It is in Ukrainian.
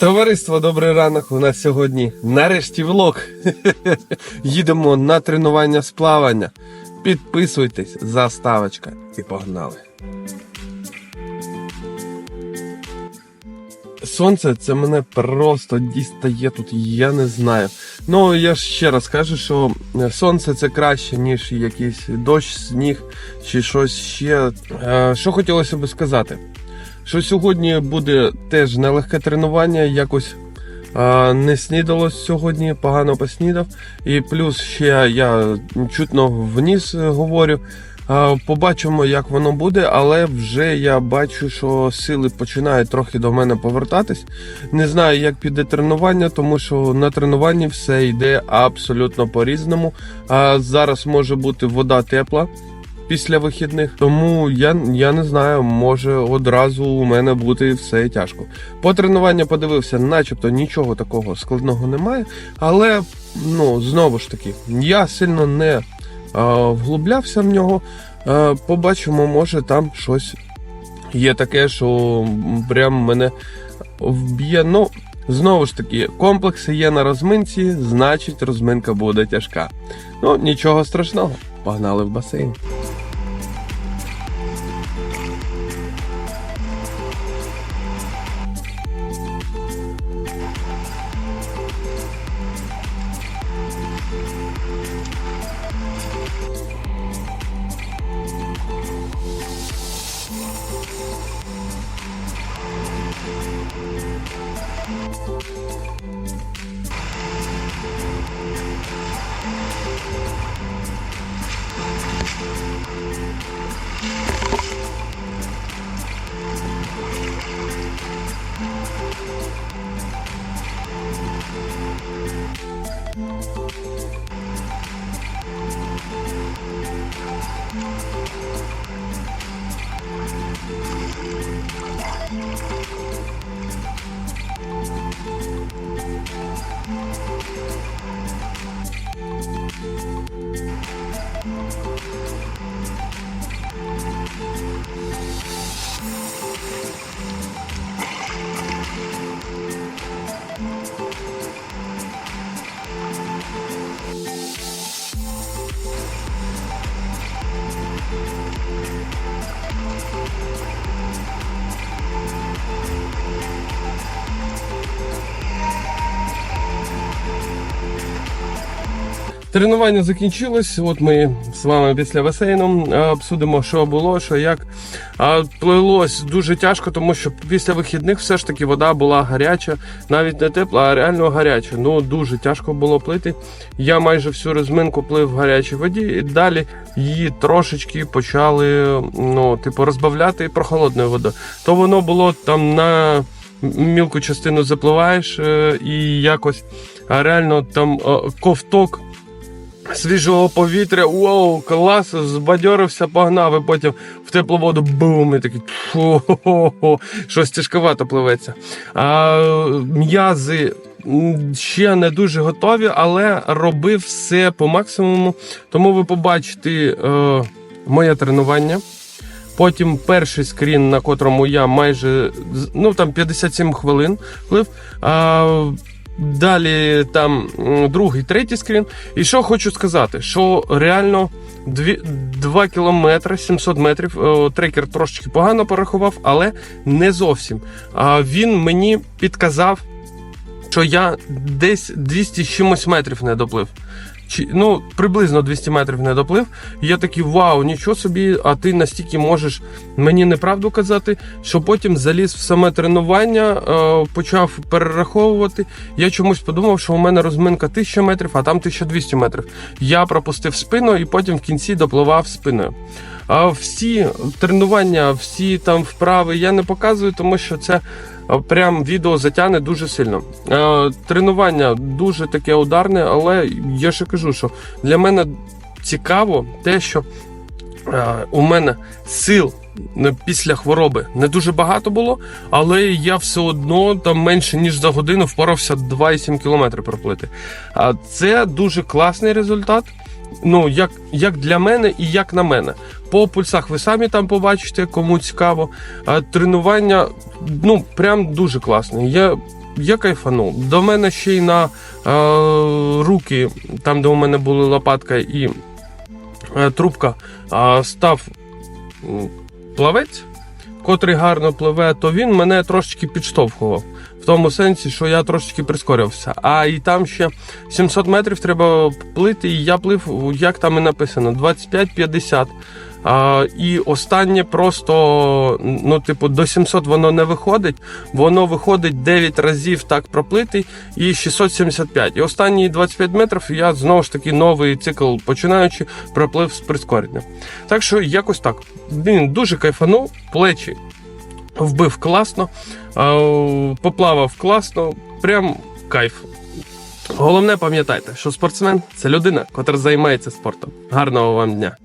Товариство, добрий ранок. У нас сьогодні нарешті влог. Їдемо на тренування з плавання. Підписуйтесь, заставочка і погнали. Сонце це мене просто дістає тут, я не знаю. Ну я ще раз кажу, що сонце це краще, ніж якийсь дощ, сніг чи щось ще. Е, Що хотілося би сказати? Що сьогодні буде теж нелегке тренування, якось не снідалось сьогодні, погано поснідав. І плюс ще я чутно вниз е, говорю. Побачимо, як воно буде, але вже я бачу, що сили починають трохи до мене повертатись. Не знаю, як піде тренування, тому що на тренуванні все йде абсолютно по-різному. Зараз може бути вода тепла після вихідних. Тому я, я не знаю, може одразу у мене бути все тяжко. По тренуванню подивився, начебто нічого такого складного немає. Але ну знову ж таки, я сильно не а, вглублявся в нього. А, побачимо, може там щось є таке, що прям мене вб'є. Ну, знову ж таки, комплекси є на розминці, значить розминка буде тяжка. Ну, нічого страшного. Погнали в басейн. Thank you. Тренування закінчилось. От ми з вами після басейну е, обсудимо, що було, що як. Плилось дуже тяжко, тому що після вихідних все ж таки вода була гаряча, навіть не тепла, а реально гаряча. Ну дуже тяжко було плити. Я майже всю розминку плив в гарячій воді, і далі її трошечки почали ну, типу, розбавляти прохолодною водою. То воно було там на мілку частину запливаєш е, і якось реально там е, ковток свіжого повітря, вау, клас, збадьорився, погнав, і потім в теплу воду бум, і такий фу, щось тяжковато пливеться. А, м'язи ще не дуже готові, але робив все по максимуму. Тому ви побачите е, моє тренування. Потім перший скрін, на котрому я майже ну там 57 хвилин плив. А, Далі там другий, третій скрін. І що хочу сказати, що реально 2 кілометри 700 метрів. Трекер трошечки погано порахував, але не зовсім. А він мені підказав, що я десь 200 чимось метрів не доплив. Чи, ну, приблизно 200 метрів не доплив. Я такий, вау, нічого собі, а ти настільки можеш мені неправду казати, що потім заліз в саме тренування, е, почав перераховувати. Я чомусь подумав, що у мене розминка 1000 метрів, а там 1200 метрів. Я пропустив спину і потім в кінці допливав спиною. А всі тренування, всі там вправи я не показую, тому що це а, прям відео затягне дуже сильно. Е, тренування дуже таке ударне, але я ще кажу, що для мене цікаво те, що е, у мене сил е, після хвороби не дуже багато було, але я все одно там менше ніж за годину впорався 2,7 км проплити. А це дуже класний результат. Ну, як, як для мене і як на мене. По пульсах ви самі там побачите, кому цікаво. Тренування ну прям дуже класне. Я я кайфанув. До мене ще й на е, руки, там де у мене були лопатка і е, трубка, е, став плавець, котрий гарно пливе, то він мене трошечки підштовхував. Тому сенсі, що я трошечки прискорився. А і там ще 700 метрів треба плити, і я плив, як там і написано, 25-50. А, і останнє просто, ну, типу, до 700 воно не виходить, воно виходить 9 разів так проплити і 675. І останні 25 метрів я знову ж таки новий цикл починаючи проплив з прискоренням. Так що якось так. Він дуже кайфанув, плечі вбив класно, поплавав класно, прям кайф. Головне пам'ятайте, що спортсмен це людина, котра займається спортом. Гарного вам дня!